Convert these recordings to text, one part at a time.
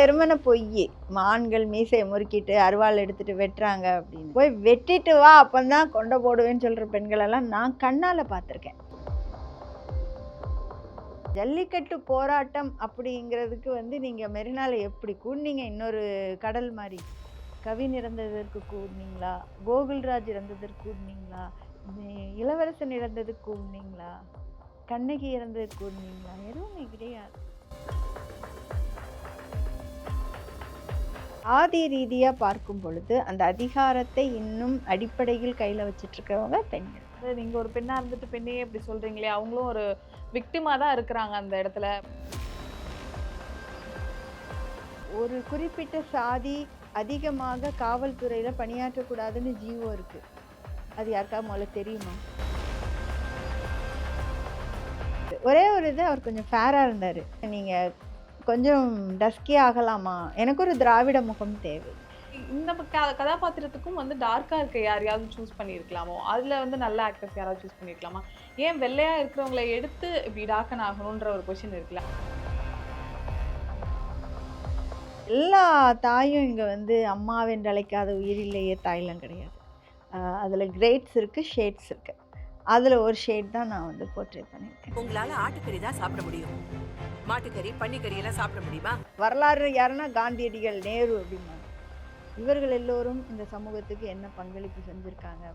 வெறுமனை பொய் மான்கள் மீசையை முறுக்கிட்டு அருவாள் எடுத்துட்டு வெட்டுறாங்க அப்படின்னு. போய் வெட்டிட்டு வா அப்பந்தான் கொண்டை போடுவேன்னு சொல்ற பெண்களெல்லாம் நான் கண்ணால பார்த்துருக்கேன். ஜல்லிக்கட்டு போராட்டம் அப்படிங்கிறதுக்கு வந்து நீங்க மெரினால எப்படி கூடுனீங்க? இன்னொரு கடல் மாதிரி. கவின் இறந்ததற்கு கூடுனீங்களா? கோகுல்ராஜ் இறந்ததற்கு கூடுனீங்களா? இளவரசன் இறந்ததுக்கு கூடுனீங்களா? கண்ணகி இறந்ததுக்கு கூடுனீங்களா? எதுவுமே கிடையாது. ஆதி ரீதியா பார்க்கும் பொழுது அந்த அதிகாரத்தை இன்னும் அடிப்படையில் கையில வச்சிட்டு இருக்கிறவங்க பெண்கள். அது நீங்க ஒரு பெண்ணா இருந்துட்டு பெண்ணையே இப்படி சொல்றீங்களே அவங்களும் ஒரு விக்டிமா தான் இருக்கிறாங்க அந்த இடத்துல. ஒரு குறிப்பிட்ட சாதி அதிகமாக காவல்துறையில பணியாற்றக்கூடாதுன்னு ஜீவோ இருக்கு. அது யாருக்கா முதல்ல தெரியுமா? ஒரே ஒரு இது அவர் கொஞ்சம் ஃபேரா இருந்தாரு. நீங்க கொஞ்சம் டஸ்கி ஆகலாமா? எனக்கு ஒரு திராவிட முகம் தேவை. இந்த க- கதாபாத்திரத்துக்கும் வந்து டார்க்கா இருக்க யாரையாவது சூஸ் பண்ணியிருக்கலாமோ? அதுல வந்து நல்ல ஆக்டர்ஸ் யாராவது சூஸ் பண்ணியிருக்கலாமா? ஏன் வெள்ளையா இருக்கிறவங்களை எடுத்து இப்படி டார்க்கன் ஆகணுன்ற ஒரு கொஸ்டின் இருக்குல்ல. எல்லா தாயும் இங்கே வந்து அம்மாவென்று அழைக்காத உயிரிலேயே தாயெல்லாம் கிடையாது. அதுல கிரேட்ஸ் இருக்கு ஷேட்ஸ் இருக்கு. அதுல ஒரு ஷேட் தான் நான் வந்து போர்ட்ரேட் பண்ணியிருக்கேன். உங்களால ஆட்டுக்கறி தான் சாப்பிட முடியும். மாட்டுக்கறி பன்னிக்கறி எல்லாம் சாப்பிட முடியுமா? வரலாறு யாருன்னா காந்தியடிகள் நேரு அப்படின்னா இவர்கள் எல்லோரும் இந்த சமூகத்துக்கு என்ன பங்களிப்பு செஞ்சுருக்காங்க?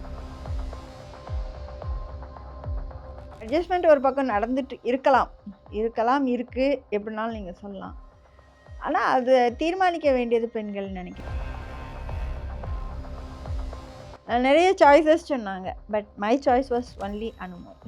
அட்ஜஸ்ட்மெண்ட் ஒரு பக்கம் நடந்துட்டு இருக்கலாம். இருக்கலாம் இருக்கு. எப்படினாலும் நீங்கள் சொல்லலாம். ஆனால் அது தீர்மானிக்க வேண்டியது பெண்கள் நினைக்கிறேன். நிறைய சாய்ஸஸ் சொன்னாங்க. But my choice was only Anumol